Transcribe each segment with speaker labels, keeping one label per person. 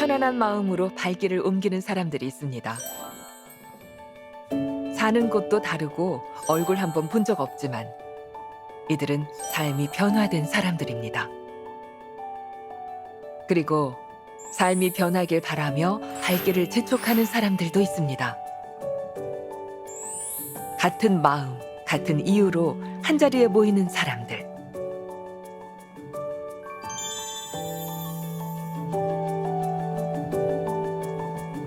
Speaker 1: 편안한 마음으로 발길을 옮기는 사람들이 있습니다. 사는 곳도 다르고 얼굴 한 번 본 적 없지만 이들은 삶이 변화된 사람들입니다. 그리고 삶이 변하길 바라며 발길을 재촉하는 사람들도 있습니다. 같은 마음, 같은 이유로 한자리에 모이는 사람들.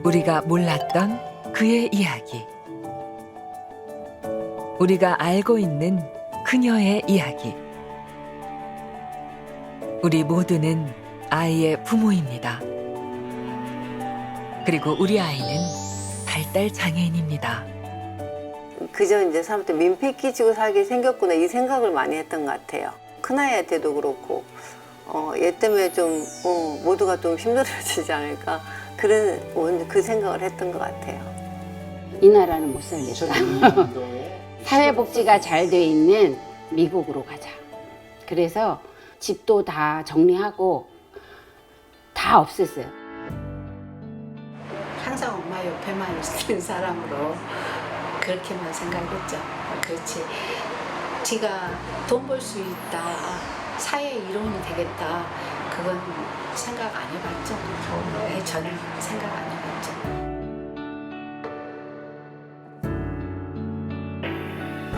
Speaker 1: 우리가 몰랐던 그의 이야기. 우리가 알고 있는 그녀의 이야기. 우리 모두는 아이의 부모입니다. 그리고 우리 아이는 발달 장애인입니다.
Speaker 2: 그저 이제 사람한테 민폐 끼치고 살게 생겼구나 이 생각을 많이 했던 것 같아요. 큰아이한테도 그렇고 어, 얘 때문에 좀 어, 모두가 좀 힘들어지지 않을까 그런 원- 그 생각을 했던 것 같아요.
Speaker 3: 이 나라는 못 살겠다. 사회복지가 잘 돼 있는 미국으로 가자. 그래서 집도 다 정리하고 다 없앴어요.
Speaker 4: 항상 엄마 옆에만 있는 사람으로 그렇게만 생각했죠. 그렇지. 지가 돈 벌 수 있다, 사회 일원이 되겠다, 그건 생각 안 해봤죠. 네, 저는 생각 안 해봤죠.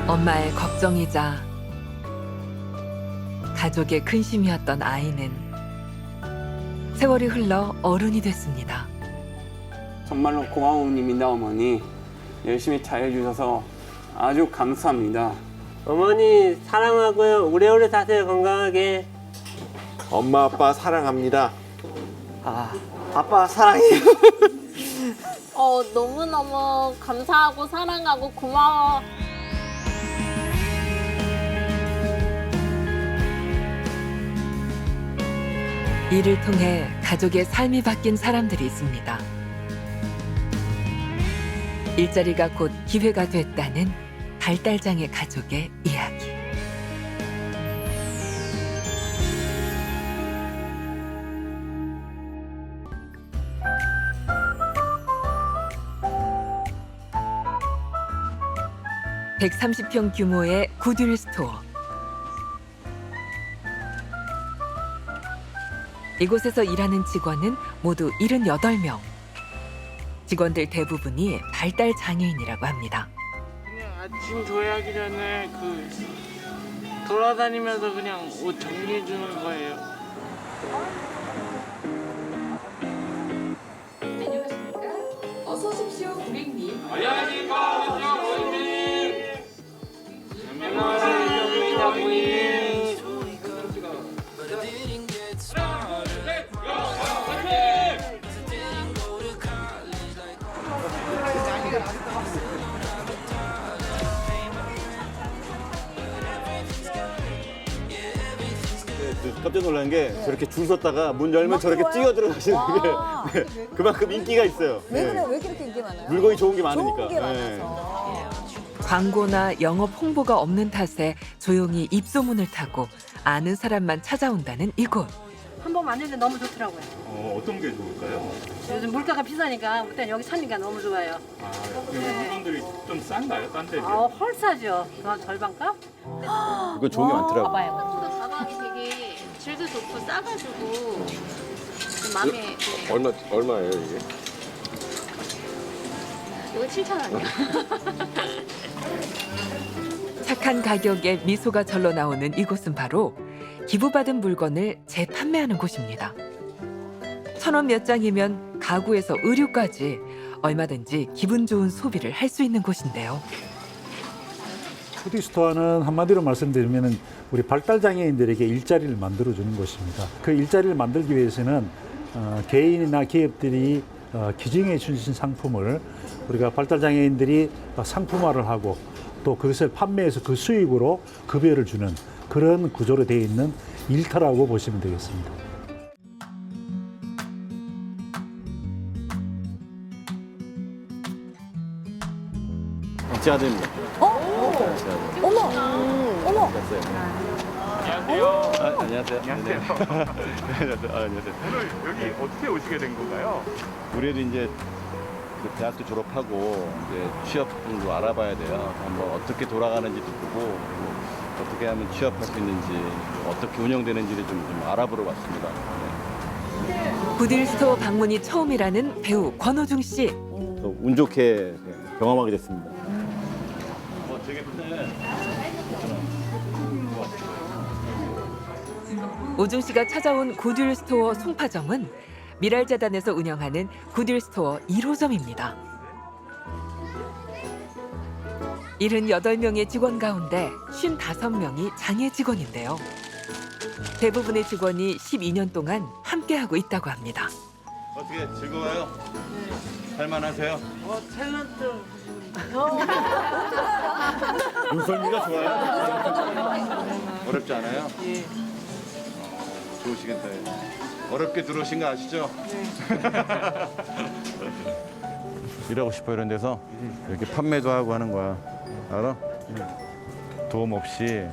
Speaker 1: 엄마의 걱정이자 가족의 근심이었던 아이는 세월이 흘러 어른이 됐습니다.
Speaker 5: 정말로 고마움입니다 어머니 열심히 잘해주셔서 아주 감사합니다
Speaker 6: 어머니 사랑하고요. 오래오래 사세요 건강하게.
Speaker 7: 엄마 아빠 사랑합니다.
Speaker 5: 아 아빠 사랑해요
Speaker 8: 어, 너무너무 감사하고 사랑하고 고마워.
Speaker 1: 이를 통해 가족의 삶이 바뀐 사람들이 있습니다. 일자리가 곧 기회가 됐다는 발달장애 가족의 이야기. (130평) 규모의 구듈 스토어 이곳에서 일하는 직원은 모두 78명. 직원들 대부분이 발달 장애인이라고 합니다.
Speaker 6: 그냥 아침 조회하기 전에 그 돌아다니면서 그냥 옷 정리해 주는 거예요.
Speaker 7: 깜짝 놀란 게 저렇게 줄 섰다가 문 열면 저렇게 뛰어 들어가시는 게 네, 그만큼 인기가 있어요.
Speaker 9: 왜
Speaker 7: 네.
Speaker 9: 그래? 왜 그렇게 인기 많아요?
Speaker 7: 물건이 좋은 게 많으니까.
Speaker 9: 좋은 게
Speaker 7: 네.
Speaker 9: 많아서.
Speaker 1: 광고나 영업 홍보가 없는 탓에 조용히 입소문을 타고 아는 사람만 찾아온다는 이곳.
Speaker 10: 한번 만드는데 너무 좋더라고요.
Speaker 7: 어, 어떤 게 좋을까요?
Speaker 10: 요즘 물가가 비싸니까 일단 여기 사니까 너무 좋아요.
Speaker 7: 아, 그 물건들이 좀 싼가요? 딴 데?
Speaker 10: 아, 헐 싸죠. 그 절반값?
Speaker 7: 이거 좋은 게 많더라고요.
Speaker 8: 봐봐요. 질도 좋고 싸가지고 좀 마음에 드네요.
Speaker 7: 얼마 얼마예요 이게?
Speaker 8: 이거 7천 원이요.
Speaker 1: 착한 가격에 미소가 절로 나오는 이곳은 바로 기부받은 물건을 재판매하는 곳입니다. 천 원 몇 장이면 가구에서 의류까지 얼마든지 기분 좋은 소비를 할 수 있는 곳인데요.
Speaker 11: 푸디스토어는 한마디로 말씀드리면 우리 발달 장애인들에게 일자리를 만들어 주는 곳입니다. 그 일자리를 만들기 위해서는 어, 개인이나 기업들이 어, 기증해 주신 상품을 우리가 발달 장애인들이 상품화를 하고 또 그것을 판매해서 그 수익으로 급여를 주는 그런 구조로 되어 있는 일터라고 보시면 되겠습니다.
Speaker 7: 제 아들입니다.
Speaker 9: 어머, 어머.
Speaker 7: 됐어요.
Speaker 12: 안녕하세요.
Speaker 7: 아, 안녕하세요.
Speaker 12: 안녕하세요.
Speaker 7: 안녕하세요. 아, 안녕하세요.
Speaker 12: 오늘 여기 어떻게 오시게 된 건가요?
Speaker 7: 우리도 이제 그 대학교 졸업하고 이제 취업도 알아봐야 돼요. 한번 어떻게 돌아가는지도 보고 뭐 어떻게 하면 취업할 수 있는지 어떻게 운영되는지를 좀, 좀 알아보러 왔습니다. 네.
Speaker 1: 구딜스토어 방문이 처음이라는 배우 권호중 씨.
Speaker 7: 또운 좋게 경험하게 됐습니다. 어, 되게 크네.
Speaker 1: 오중 씨가 찾아온 구딜스토어 송파점은 미랄재단에서 운영하는 구딜스토어 1호점입니다. 78명의 직원 가운데 55명이 장애 직원인데요. 대부분의 직원이 12년 동안 함께하고 있다고 합니다.
Speaker 7: 어떻게 즐거워요? 할만하세요?
Speaker 13: 어 탤런트
Speaker 12: 눈썰미가 좋아요.
Speaker 7: 어렵지 않아요?
Speaker 13: 예.
Speaker 7: 어, 좋으시겠다. 어렵게 들어오신 거 아시죠? 일하고 싶어 이런 데서 이렇게 판매도 하고 하는 거야. 알아? 도움 없이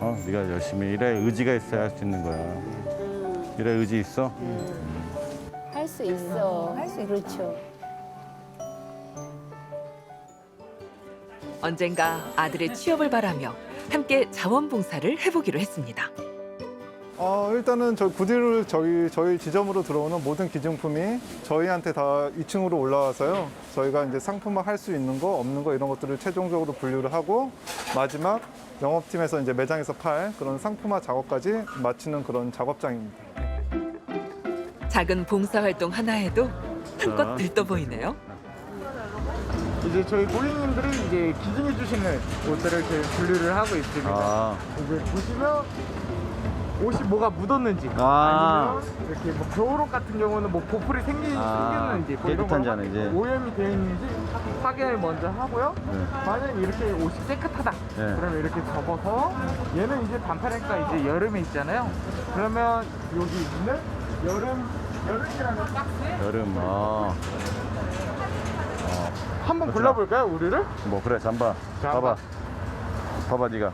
Speaker 7: 어, 네가 열심히 일할 의지가 있어야 할 수 있는 거야. 일할 의지 있어?
Speaker 14: 할 수 있어. 할 수 그렇죠.
Speaker 1: 언젠가 아들의 취업을 바라며 함께 자원봉사를 해보기로 했습니다.
Speaker 15: 어, 일단은 저 구디를 저희 저희 지점으로 들어오는 모든 기증품이 저희한테 다 2층으로 올라와서요. 저희가 이제 상품화 할 수 있는 거 없는 거 이런 것들을 최종적으로 분류를 하고 마지막 영업팀에서 이제 매장에서 팔 그런 상품화 작업까지 마치는 그런 작업장입니다.
Speaker 1: 작은 봉사활동 하나에도 한껏
Speaker 7: 자.
Speaker 1: 들떠 보이네요.
Speaker 13: 이제 저희 고객님들이 이제 기증해 주시는 옷들을 이렇게 분류를 하고 있습니다.
Speaker 7: 아,
Speaker 13: 이제 보시면 옷이 뭐가 묻었는지
Speaker 7: 아.
Speaker 13: 니면 이렇게 뭐 겨울옷 같은 경우는 뭐 보풀이 생기,
Speaker 7: 아,
Speaker 13: 생겼는지 뭐 이런
Speaker 7: 깨끗한지 않은지.
Speaker 13: 오염이 되어 있는지 확인을 먼저 하고요.
Speaker 7: 네.
Speaker 13: 만약 이렇게 옷이 깨끗하다.
Speaker 7: 네.
Speaker 13: 그러면 이렇게 접어서 얘는 이제 반팔이니까 이제 여름에 있잖아요. 그러면 여기 있는 여름 여름이라는 박스에
Speaker 7: 여름, 아.
Speaker 13: 한번 골라볼까요, 우리를?
Speaker 7: 뭐 그래 잠바.
Speaker 13: 잠바.
Speaker 7: 봐봐. 봐봐 네가.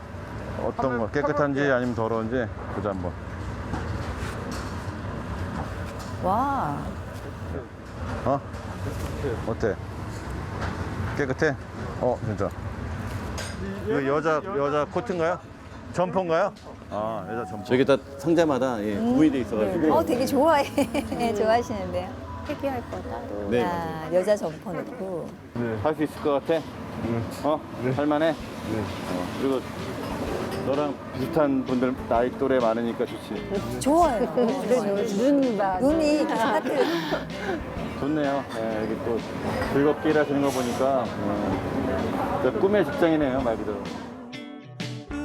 Speaker 7: 어떤
Speaker 13: 한번
Speaker 7: 거 깨끗한지
Speaker 13: 타볼게요.
Speaker 7: 아니면 더러운지 보자 한번.
Speaker 2: 와.
Speaker 7: 어? 어때? 깨끗해? 어 진짜. 이거 여자 여자 코트인가요? 점퍼인가요? 아 여자 점퍼. 저기 다 상자마다 예, 구분이 돼 있어가지고.
Speaker 2: 어, 되게 좋아해. 좋아하시는데요. 회귀할 거 따로.
Speaker 7: 네.
Speaker 2: 야, 여자 점퍼 넣고.
Speaker 7: 할수 있을 것 같아 어 할만해 어, 그리고 너랑 비슷한 분들 나이 또래 많으니까 좋지
Speaker 2: 좋아요. 눈 봐. 눈이 하트.
Speaker 7: 좋네요. 예, 여기 또 즐겁게 일하시는 거 보니까 어, 진짜 꿈의 직장이네요, 말 그대로.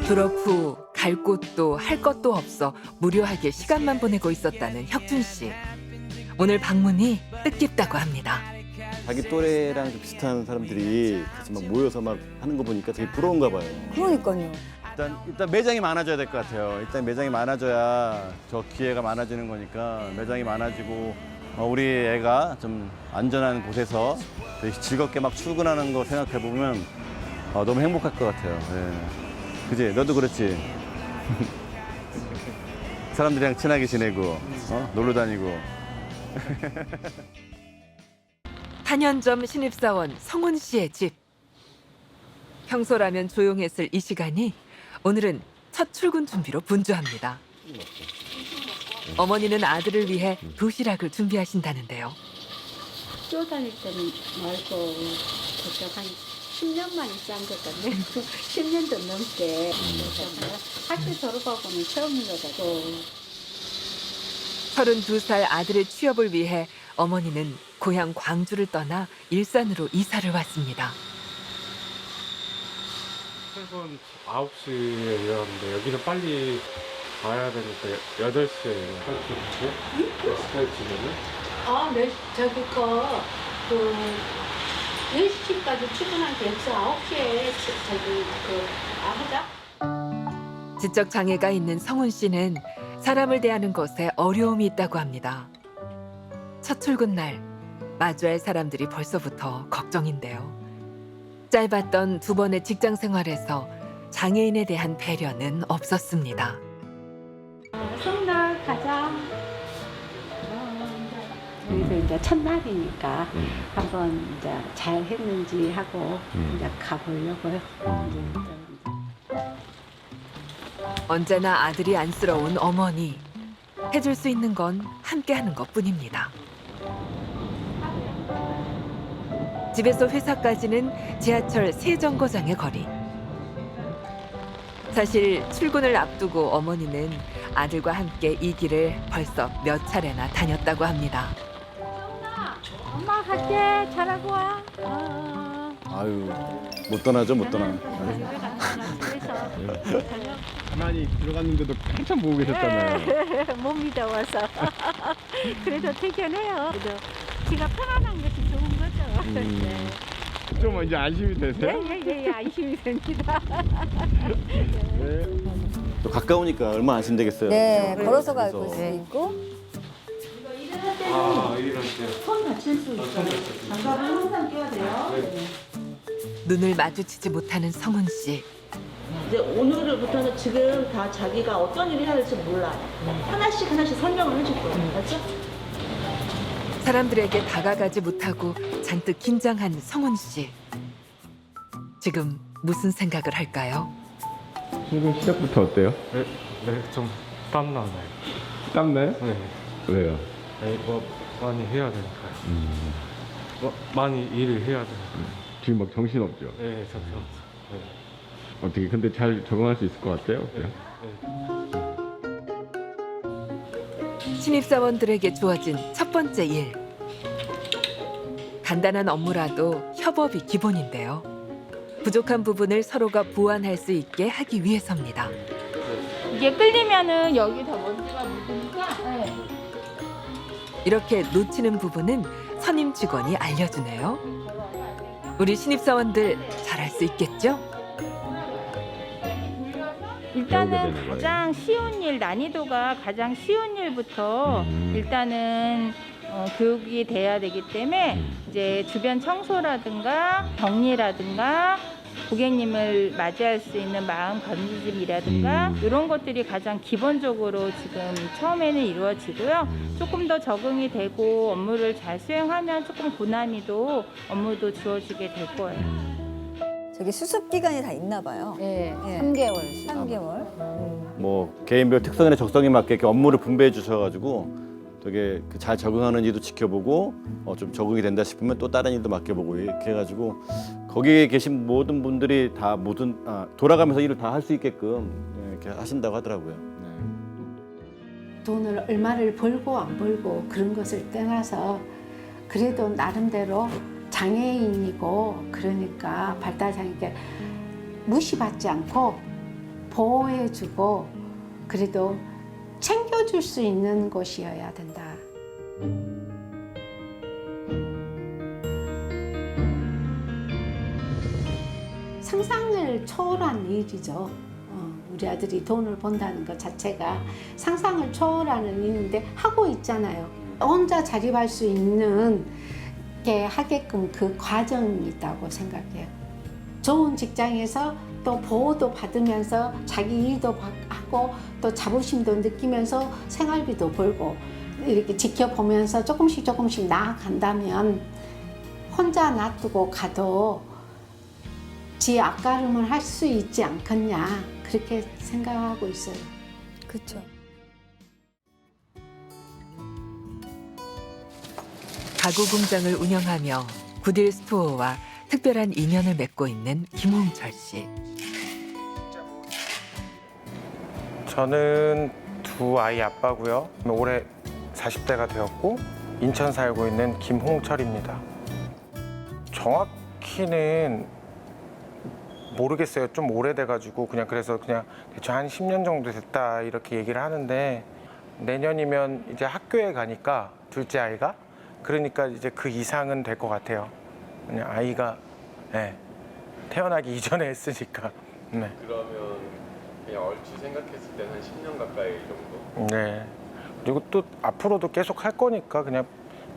Speaker 1: 졸업 후 갈 곳도 할 것도 없어 무료하게 시간만 보내고 있었다는 혁준 씨. 오늘 방문이 뜻깊다고 합니다.
Speaker 7: 자기 또래랑 좀 비슷한 사람들이 같이 막 모여서 막 하는 거 보니까 되게 부러운가 봐요.
Speaker 2: 그러니까요.
Speaker 7: 일단 일단 매장이 많아져야 될 것 같아요. 일단 매장이 많아져야 저 기회가 많아지는 거니까 매장이 많아지고 어, 우리 애가 좀 안전한 곳에서 되게 즐겁게 막 출근하는 거 생각해 보면 어, 너무 행복할 것 같아요. 예. 그지? 너도 그렇지? 사람들이랑 친하게 지내고 어? 놀러 다니고
Speaker 1: 탄현점 신입사원 성훈 씨의 집. 평소라면 조용했을 이 시간이 오늘은 첫 출근 준비로 분주합니다. 어머니는 아들을 위해 도시락을 준비하신다는데요.
Speaker 4: 뛰어다닐 때는 말고 저쪽 한 10년 만에 싼것 같네. 10년도 넘게. 학교 졸업하고는 처음이라서
Speaker 1: 32살 아들의 취업을 위해 어머니는 고향 광주를 떠나 일산으로 이사를 왔습니다.
Speaker 16: 최소한 9시에 일어났는데 여기는 빨리 가야 되니까 8시에 할수 있고 몇 시까지 지내는?
Speaker 4: 아, 네, 저기 거, 그, 4시까지 출근하니까 여기서 9시에 저기, 그, 아, 하자.
Speaker 1: 지적 장애가 있는 성훈 씨는 사람을 대하는 것에 어려움이 있다고 합니다. 첫 출근 날 마주할 사람들이 벌써부터 걱정인데요. 짧았던 두 번의 직장 생활에서 장애인에 대한 배려는 없었습니다.
Speaker 4: 성나 가자. 저희도 이제 첫날이니까 음. 한번 이제 잘 했는지 하고 음. 이제 가보려고요. 음. 이제
Speaker 1: 언제나 아들이 안쓰러운 어머니. 해줄 수 있는 건 함께하는 것뿐입니다. 집에서 회사까지는 지하철 세 정거장의 거리. 사실 출근을 앞두고 어머니는 아들과 함께 이 길을 벌써 몇 차례나 다녔다고 합니다.
Speaker 14: 엄마 갈게. 잘하고 와. 어,
Speaker 7: 아유 못 떠나죠 못 떠나.
Speaker 12: 가만히 들어갔는데도 한참 보고 계셨잖아요.
Speaker 14: 네, 못 믿어와서. 그래도 퇴근해요. 그래도 지가 편안한 것이 좋은 거죠.
Speaker 12: 음.
Speaker 14: 네.
Speaker 12: 좀 이제 안심이 되세요?
Speaker 14: 예, 예, 예, 안심이 됩니다.
Speaker 7: 또 가까우니까 얼마나 안심되겠어요.
Speaker 9: 네,
Speaker 7: 그렇죠?
Speaker 9: 걸어서 갈
Speaker 7: 그래서.
Speaker 9: 수 있고.
Speaker 16: 아 이럴 때
Speaker 14: 손 다칠 수 있어요. 장갑을 항상 껴야 돼요.
Speaker 1: 눈을 마주치지 못하는 성훈 씨.
Speaker 6: 이제 오늘부터는 지금 다 자기가 어떤 일을 해야 될지 몰라. 하나씩 하나씩 설명을 해줄 거예요. 알죠?
Speaker 1: 사람들에게 다가가지 못하고 잔뜩 긴장한 성훈 씨. 지금 무슨 생각을 할까요?
Speaker 16: 출근 시작부터 어때요? 네, 네, 좀 땀나나요. 땀나요? 네. 왜요? 네, 뭐 많이 해야 되니까요. 뭐 많이 일을 해야 되니까요.
Speaker 17: 지금 막 정신 없죠.
Speaker 16: 네, 정신 없어. 네.
Speaker 17: 어떻게 근데 잘 적응할 수 있을 것 같아요?
Speaker 1: 신입사원들에게 주어진 첫 번째 일. 간단한 업무라도 협업이 기본인데요. 부족한 부분을 서로가 보완할 수 있게 하기 위해서입니다.
Speaker 18: 이게 끌리면은 여기 다 먼지가 묻으니까 네.
Speaker 1: 이렇게 놓치는 부분은 선임 직원이 알려주네요. 우리 신입사원들 잘할 수 있겠죠?
Speaker 18: 일단은 가장 쉬운 일 난이도가 가장 쉬운 일부터 일단은 어, 교육이 돼야 되기 때문에 이제 주변 청소라든가 정리라든가 고객님을 맞이할 수 있는 마음 건지짐이라든가 이런 것들이 가장 기본적으로 지금 처음에는 이루어지고요. 조금 더 적응이 되고 업무를 잘 수행하면 조금 고난이도 업무도 주어지게 될 거예요.
Speaker 9: 저기 수습 기간이 다 있나 봐요.
Speaker 14: 네,
Speaker 9: 예.
Speaker 14: 3개월.
Speaker 9: 3개월.
Speaker 7: 뭐 개인별 특성이나 적성에 맞게 이렇게 업무를 분배해 주셔가지고 되게 그잘 적응하는지도 지켜보고 어, 좀 적응이 된다 싶으면 또 다른 일도 맡겨보고 이렇게 해가지고 거기에 계신 모든 분들이 다 모든 아, 돌아가면서 일을 다 할 수 있게끔 예, 이렇게 하신다고 하더라고요.
Speaker 4: 돈을 얼마를 벌고 안 벌고 그런 것을 떠나서 그래도 나름대로 장애인이고 그러니까 발달장애인께 무시받지 않고 보호해주고 그래도 챙겨줄 수 있는 곳이어야 된다. 상상을 초월한 일이죠. 어, 우리 아들이 돈을 번다는 것 자체가 상상을 초월하는 일인데 하고 있잖아요. 혼자 자립할 수 있는 게 하게끔 그 과정이 있다고 생각해요. 좋은 직장에서 또 보호도 받으면서 자기 일도 바- 하고 또 자부심도 느끼면서 생활비도 벌고 이렇게 지켜보면서 조금씩 조금씩 나아간다면 혼자 놔두고 가도 지 앞가름을 할 수 있지 않겠냐 그렇게 생각하고 있어요.
Speaker 9: 그렇죠.
Speaker 1: 가구 공장을 운영하며 구딜 스토어와 특별한 인연을 맺고 있는 김홍철 씨.
Speaker 13: 저는 두 아이 아빠고요. 올해 40대가 되었고 인천 살고 있는 김홍철입니다. 정확히는 모르겠어요. 좀 오래돼가지고 그냥 그래서 그냥 대충 한 10년 정도 됐다 이렇게 얘기를 하는데 내년이면 이제 학교에 가니까 둘째 아이가 그러니까 이제 그 이상은 될 것 같아요. 그냥 아이가 예, 태어나기 이전에 했으니까. 네.
Speaker 17: 그러면 그냥 얼추 생각했을 때는 한 10년 가까이 정도?
Speaker 13: 네. 그리고 또 앞으로도 계속 할 거니까 그냥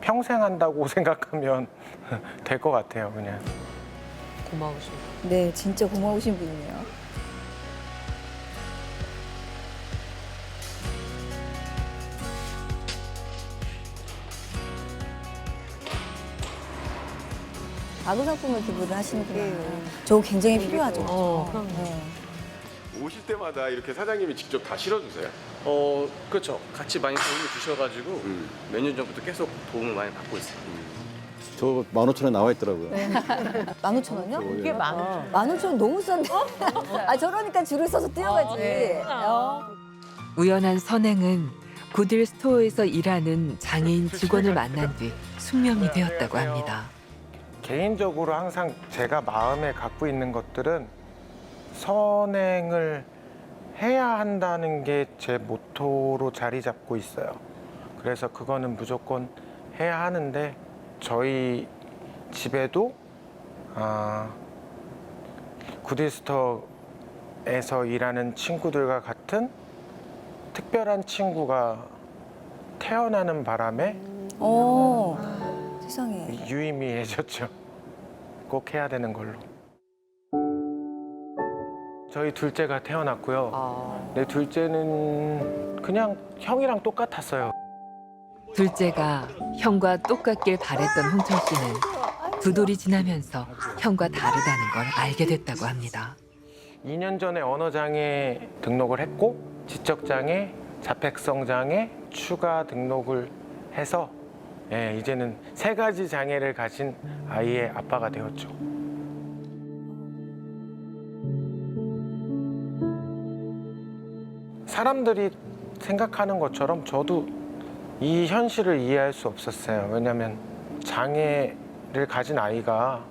Speaker 13: 평생 한다고 생각하면 될 것 같아요, 그냥.
Speaker 1: 고마우신.
Speaker 9: 네, 진짜 고마우신 분이네요. 가구 상품을 기부를 하시는구나. 저거 굉장히 필요하죠. 네.
Speaker 17: 오실 때마다 이렇게 사장님이 직접 다 실어주세요.
Speaker 19: 어 그렇죠. 같이 많이 도움을 주셔가지고 몇년 전부터 계속 도움을 많이 받고 있어요.
Speaker 7: 저 15,000원 나와 있더라고요.
Speaker 9: 만 오천 원이요?
Speaker 7: 이게
Speaker 9: 만 오천 만 오천 원 너무 싼데? 아 저러니까 줄을 서서 뛰어가지. 어.
Speaker 1: 우연한 선행은 구딜 스토어에서 일하는 장애인 직원을 만난 뒤 숙명이 되었다고 합니다.
Speaker 13: 개인적으로 항상 제가 마음에 갖고 있는 것들은 선행을 해야 한다는 게 제 모토로 자리 잡고 있어요. 그래서 그거는 무조건 해야 하는데 저희 집에도 아, 구디스터에서 일하는 친구들과 같은 특별한 친구가 태어나는 바람에
Speaker 9: 어. 세상에.
Speaker 13: 유의미해졌죠. 꼭 해야 되는 걸로. 저희 둘째가 태어났고요. 내 둘째는 그냥 형이랑 똑같았어요.
Speaker 1: 둘째가 형과 똑같길 바랬던 홍철 씨는 두 돌이 지나면서 형과 다르다는 걸 알게 됐다고 합니다.
Speaker 13: 2년 전에 언어장애 등록을 했고 지적장애, 자폐성장애 추가 등록을 해서 예, 이제는 세 가지 장애를 가진 아이의 아빠가 되었죠. 사람들이 생각하는 것처럼 저도 이 현실을 이해할 수 없었어요. 왜냐하면 장애를 가진 아이가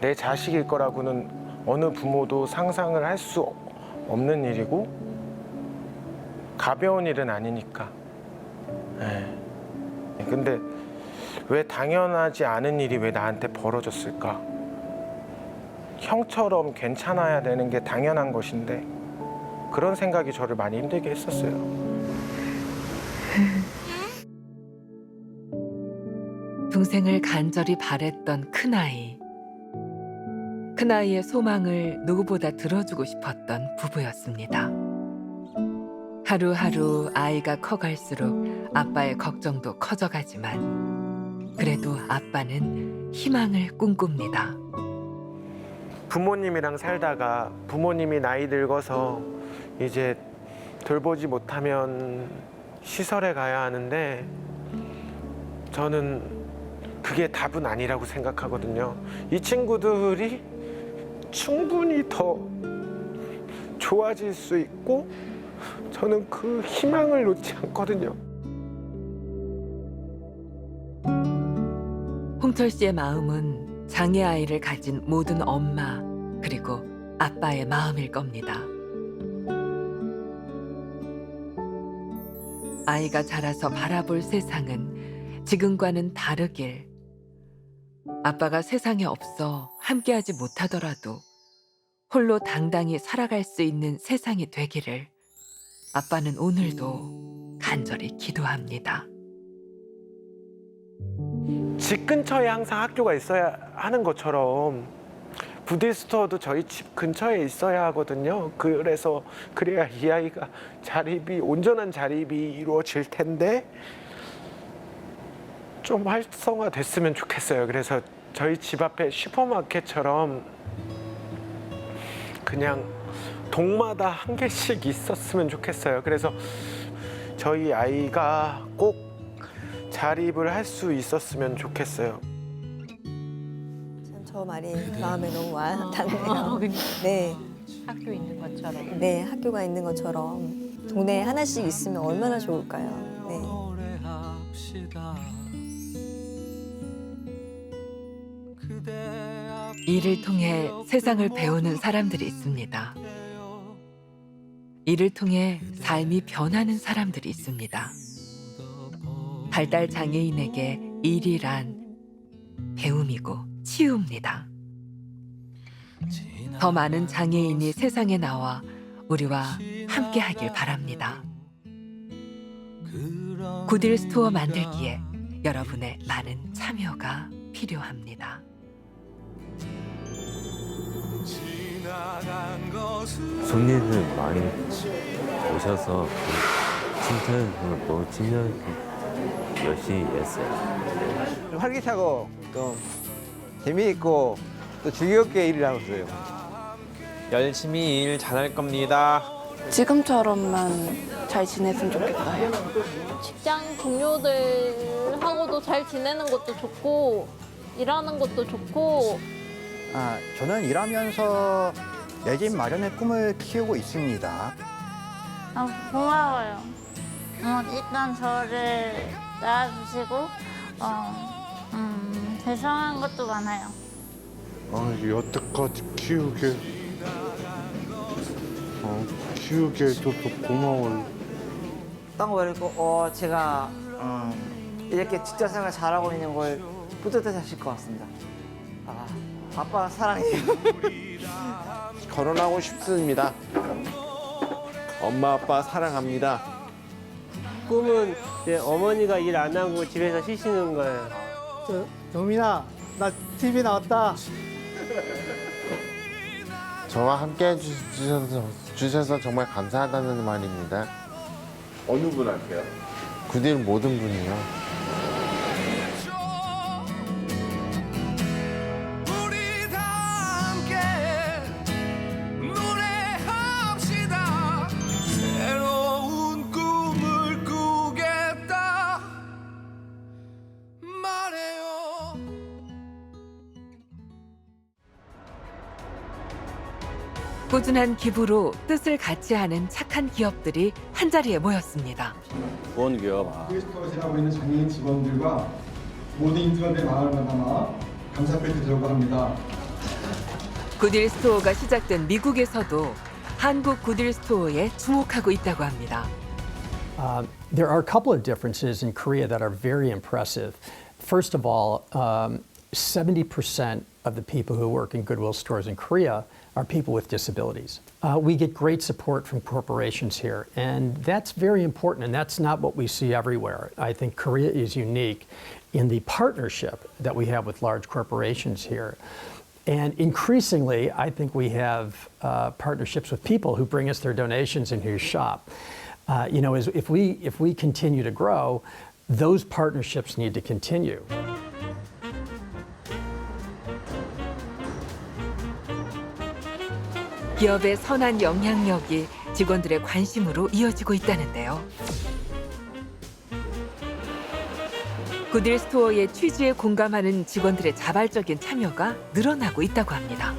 Speaker 13: 내 자식일 거라고는 어느 부모도 상상을 할 수 없는 일이고 가벼운 일은 아니니까. 예. 근데 왜 당연하지 않은 일이 왜 나한테 벌어졌을까? 형처럼 괜찮아야 되는 게 당연한 것인데 그런 생각이 저를 많이 힘들게 했었어요.
Speaker 1: 동생을 간절히 바랬던 큰아이. 큰아이의 소망을 누구보다 들어주고 싶었던 부부였습니다. 하루하루 아이가 커갈수록 아빠의 걱정도 커져가지만 그래도 아빠는 희망을 꿈꿉니다.
Speaker 13: 부모님이랑 살다가 부모님이 나이 늙어서 이제 돌보지 못하면 시설에 가야 하는데 저는 그게 답은 아니라고 생각하거든요. 이 친구들이 충분히 더 좋아질 수 있고 저는 그 희망을 놓지 않거든요.
Speaker 1: 홍철 씨의 마음은 장애 아이를 가진 모든 엄마 그리고 아빠의 마음일 겁니다. 아이가 자라서 바라볼 세상은 지금과는 다르길. 아빠가 세상에 없어 함께하지 못하더라도 홀로 당당히 살아갈 수 있는 세상이 되기를 아빠는 오늘도 간절히 기도합니다.
Speaker 13: 집 근처에 항상 학교가 있어야 하는 것처럼 부디 스토어도 저희 집 근처에 있어야 하거든요. 그래서 그래야 이 아이가 자립이 온전한 자립이 이루어질 텐데 좀 활성화됐으면 좋겠어요. 그래서 저희 집 앞에 슈퍼마켓처럼 그냥 동마다 한 개씩 있었으면 좋겠어요. 그래서 저희 아이가 꼭 자립을 할 수 있었으면 좋겠어요.
Speaker 9: 참 저 말이 마음에 너무 와 닿네요. 네.
Speaker 18: 학교 있는 것처럼.
Speaker 9: 네, 학교가 있는 것처럼 동네에 하나씩 있으면 얼마나 좋을까요? 네.
Speaker 1: 이를 통해 세상을 배우는 사람들이 있습니다. 이를 통해 삶이 변하는 사람들이 있습니다. 발달 장애인에게 일이란 배움이고 치유입니다. 더 많은 장애인이 세상에 나와 우리와 함께 하길 바랍니다. 구딜 스토어 만들기에 여러분의 많은 참여가 필요합니다.
Speaker 20: 손님들 많이 오셔서 칭찬 너무 칭찬 열심히 했어요.
Speaker 5: 활기차고 또
Speaker 21: 재미있고 또 즐겁게 일을 하고 있어요.
Speaker 22: 열심히 일 잘할 겁니다.
Speaker 23: 지금처럼만 잘 지냈으면 좋겠어요.
Speaker 8: 직장 동료들하고도 잘 지내는 것도 좋고 일하는 것도 좋고
Speaker 24: 아, 저는 일하면서 내 집 마련의 꿈을 키우고 있습니다.
Speaker 25: 아, 고마워요. 어, 일단 저를 낳아주시고, 어, 음, 죄송한 것도 많아요.
Speaker 13: 아, 여태까지 키우게, 어, 키우게 해줘서 고마워요.
Speaker 26: 딴거 버리고 어 제가 음, 이렇게 직장 생활 잘하고 있는 걸 뿌듯해 하실 것 같습니다. 아 아빠 사랑해요.
Speaker 22: 결혼하고 싶습니다. 엄마 아빠 사랑합니다.
Speaker 27: 꿈은 이제 어머니가 일 안 하고 집에서 쉬시는 거예요.
Speaker 24: 저, 도민아, 나 TV 나왔다.
Speaker 22: 저와 함께 해주셔서 주셔서 정말 감사하다는 말입니다.
Speaker 17: 어느 분한테요?
Speaker 22: 구딜 모든 분이요.
Speaker 1: 꾸준한 기부로 뜻을 같이 하는 착한 기업들이 한자리에 모였습니다.
Speaker 7: 후원 기업.
Speaker 28: 스토어 지나고 있는 장애인 직원들과 모든 인턴의 마음을 담아 감사패 드리려고 합니다.
Speaker 1: 구딜 스토어가 시작된 미국에서도 한국 구딜 스토어에 주목하고 있다고 합니다.
Speaker 29: Uh, there are a couple of differences in Korea that are very impressive. First of all, um, 70% of the people who work in Goodwill stores in Korea are people with disabilities. Uh, we get great support from corporations here, and that's very important, and that's not what we see everywhere. I think Korea is unique in the partnership that we have with large corporations here. And increasingly, I think we have uh, partnerships with people who bring us their donations and who shop. Uh, you know, if, we, if we continue to grow, those partnerships need to continue.
Speaker 1: 기업의 선한 영향력이 직원들의 관심으로 이어지고 있다는데요. 구딜 스토어의 취지에 공감하는 직원들의 자발적인 참여가 늘어나고 있다고 합니다.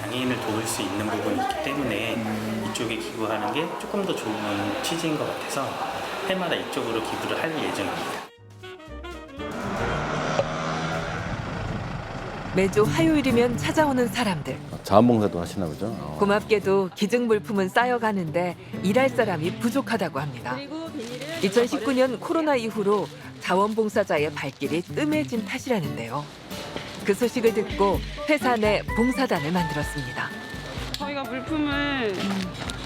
Speaker 30: 장애인을 도울 수 있는 부분이 있기 때문에 이쪽에 기부하는 게 조금 더 좋은 취지인 것 같아서 해마다 이쪽으로 기부를 할 예정입니다.
Speaker 1: 매주 화요일이면 찾아오는 사람들.
Speaker 7: 자원봉사도 하시나 보죠? 어.
Speaker 1: 고맙게도 기증 물품은 쌓여가는데 일할 사람이 부족하다고 합니다. 2019년 코로나 이후로 자원봉사자의 발길이 뜸해진 탓이라는데요. 그 소식을 듣고 회사 내 봉사단을 만들었습니다.
Speaker 31: 저희가 물품을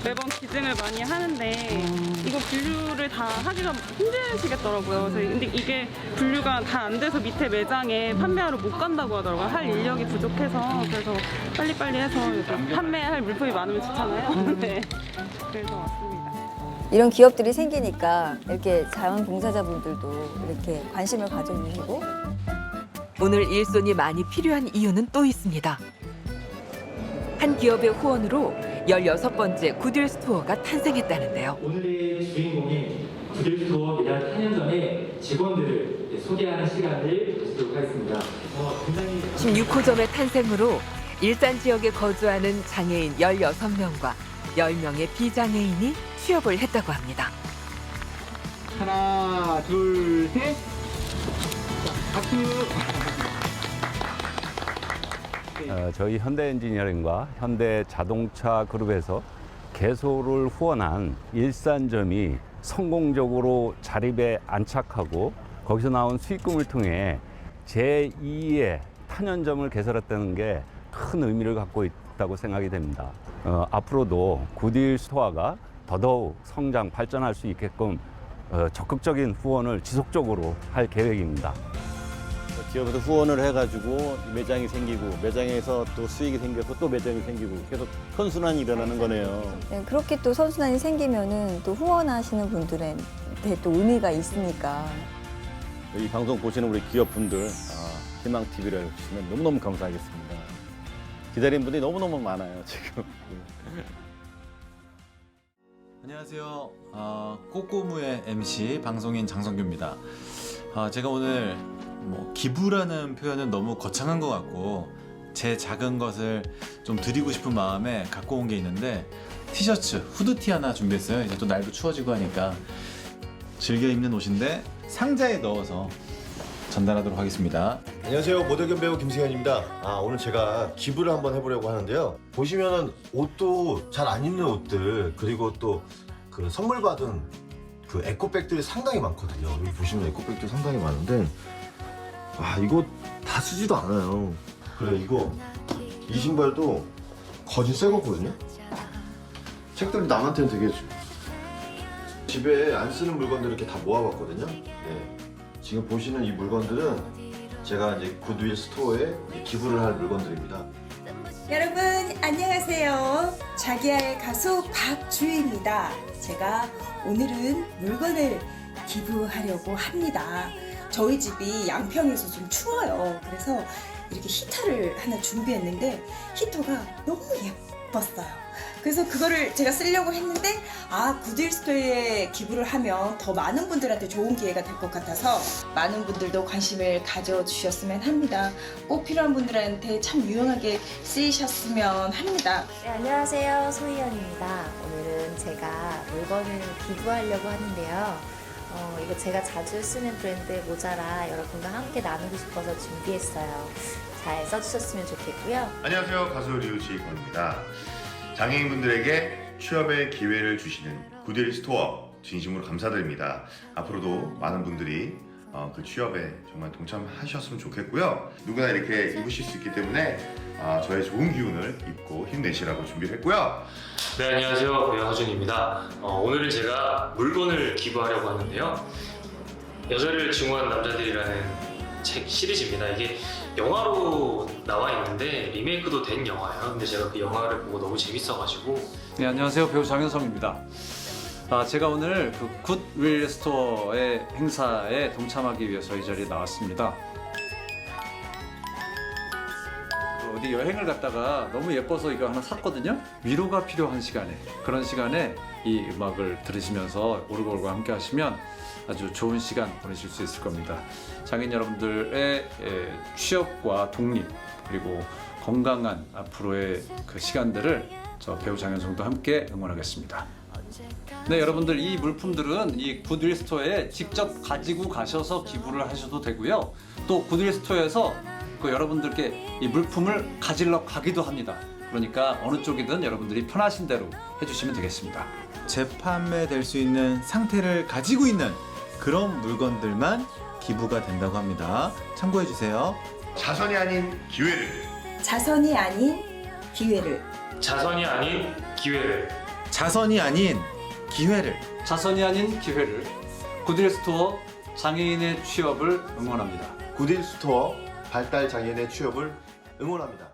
Speaker 31: 매번 기증을 많이 하는데 이거 분류를 다 하기가 힘드시겠더라고요. 그래서 근데 이게 분류가 다 안 돼서 밑에 매장에 판매하러 못 간다고 하더라고요. 할 인력이 부족해서 그래서 빨리빨리 해서 이렇게 판매할 물품이 많으면 좋잖아요. 네. 그래서 왔습니다.
Speaker 9: 이런 기업들이 생기니까 이렇게 자원봉사자분들도 이렇게 관심을 가져주시고
Speaker 1: 오늘 일손이 많이 필요한 이유는 또 있습니다. 한 기업의 후원으로 16번째 구딜 스토어가 탄생했다는데요.
Speaker 32: 오늘의 주인공인 구딜 스토어 매달 4년 전에 직원들을 소개하는 시간을 가지도록 하겠습니다. 어, 굉장히
Speaker 1: 16호점의 탄생으로 일산 지역에 거주하는 장애인 16명과 10명의 비장애인이 취업을 했다고 합니다.
Speaker 28: 하나, 둘, 셋. 박수.
Speaker 33: 어, 저희 현대 엔지니어링과 현대 자동차 그룹에서 개소를 후원한 일산점이 성공적으로 자립에 안착하고 거기서 나온 수익금을 통해 제2의 탄현점을 개설했다는 게 큰 의미를 갖고 있다고 생각이 됩니다. 어, 앞으로도 구딜 스토어가 더더욱 성장, 발전할 수 있게끔 어, 적극적인 후원을 지속적으로 할 계획입니다.
Speaker 7: 기업에서 후원을 해가지고 매장이 생기고 매장에서 또 수익이 생겨서 또 매장이 생기고 계속 선순환이 일어나는 거네요.
Speaker 9: 네, 그렇게 또 선순환이 생기면은 또 후원하시는 분들한테 또 의미가 있으니까
Speaker 7: 이 방송 보시는 우리 기업분들 아, 희망 TV를 해주시면 너무너무 감사하겠습니다. 기다린 분이 너무너무 많아요 지금.
Speaker 34: 안녕하세요. 어, 꼬꼬무의 MC 방송인 장성규입니다. 아, 제가 오늘 뭐 기부라는 표현은 너무 거창한 것 같고 제 작은 것을 좀 드리고 싶은 마음에 갖고 온 게 있는데 티셔츠, 후드티 하나 준비했어요. 이제 또 날도 추워지고 하니까. 즐겨 입는 옷인데 상자에 넣어서 전달하도록 하겠습니다.
Speaker 35: 안녕하세요. 모델견 배우 김승현입니다. 아 오늘 제가 기부를 한번 해보려고 하는데요. 보시면은 옷도 잘 안 입는 옷들 그리고 또 그 선물 받은 그 에코백들이 상당히 많거든요. 여기 보시면 에코백도 상당히 많은데 아 이거 다 쓰지도 않아요 그래 이거 이 신발도 거진 새 거거든요 책들이 남한테는 되게 집에 안 쓰는 물건들 이렇게 다 모아봤거든요 네. 지금 보시는 이 물건들은 제가 이제 굿윌 스토어에 기부를 할 물건들입니다.
Speaker 36: 여러분 안녕하세요. 자기야의 가수 박주희입니다. 제가 오늘은 물건을 기부하려고 합니다. 저희 집이 양평에서 좀 추워요. 그래서 이렇게 히터를 하나 준비했는데 히터가 너무 예뻤어요. 그래서 그거를 제가 쓰려고 했는데 아 구딜스토어에 기부를 하면 더 많은 분들한테 좋은 기회가 될 것 같아서 많은 분들도 관심을 가져주셨으면 합니다. 꼭 필요한 분들한테 참 유용하게 쓰이셨으면 합니다.
Speaker 37: 네, 안녕하세요. 소희연입니다. 오늘은 제가 물건을 기부하려고 하는데요. 어, 이거 제가 자주 쓰는 브랜드의 모자라 여러분과 함께 나누고 싶어서 준비했어요. 잘 써주셨으면 좋겠고요.
Speaker 38: 안녕하세요. 가수 류지권입니다. 장애인분들에게 취업의 기회를 주시는 구딜 스토어 진심으로 감사드립니다. 앞으로도 많은 분들이 어, 그 취업에 정말 동참하셨으면 좋겠고요. 누구나 이렇게 입으실 수 있기 때문에 아, 저의 좋은 기운을 입고 힘내시라고 준비를 했고요.
Speaker 39: 네, 안녕하세요. 배우 하준입니다. 어, 오늘은 제가 물건을 기부하려고 하는데요. 여자를 증오한 남자들이라는 책 시리즈입니다. 이게 영화로 나와 있는데 리메이크도 된 영화예요. 근데 제가 그 영화를 보고 너무 재밌어가지고
Speaker 40: 네, 안녕하세요. 배우 장현성입니다. 아, 제가 오늘 그 굿윌 스토어의 행사에 동참하기 위해서 이 자리에 나왔습니다. 어디 여행을 갔다가 너무 예뻐서 이거 하나 샀거든요. 위로가 필요한 시간에 그런 시간에 이 음악을 들으시면서 오르골과 함께 하시면 아주 좋은 시간 보내실 수 있을 겁니다. 장인 여러분들의 예, 취업과 독립 그리고 건강한 앞으로의 그 시간들을 저 배우 장현성도 함께 응원하겠습니다. 네, 여러분들 이 물품들은 이 굿윌 스토어에 직접 가지고 가셔서 기부를 하셔도 되고요. 또 굿윌 스토어에서 그 여러분들께 이 물품을 가지러 가기도 합니다. 그러니까 어느 쪽이든 여러분들이 편하신 대로 해주시면 되겠습니다.
Speaker 34: 재판매될 수 있는 상태를 가지고 있는 그런 물건들만 기부가 된다고 합니다. 참고해 주세요.
Speaker 38: 자선이 아닌 기회를
Speaker 36: 자선이 아닌 기회를
Speaker 39: 자선이 아닌 기회를
Speaker 34: 자선이 아닌 기회를
Speaker 40: 자선이 아닌 기회를 굿윌 스토어 장애인의 취업을 응원합니다.
Speaker 35: 굿윌 스토어 발달 장애인의 취업을 응원합니다.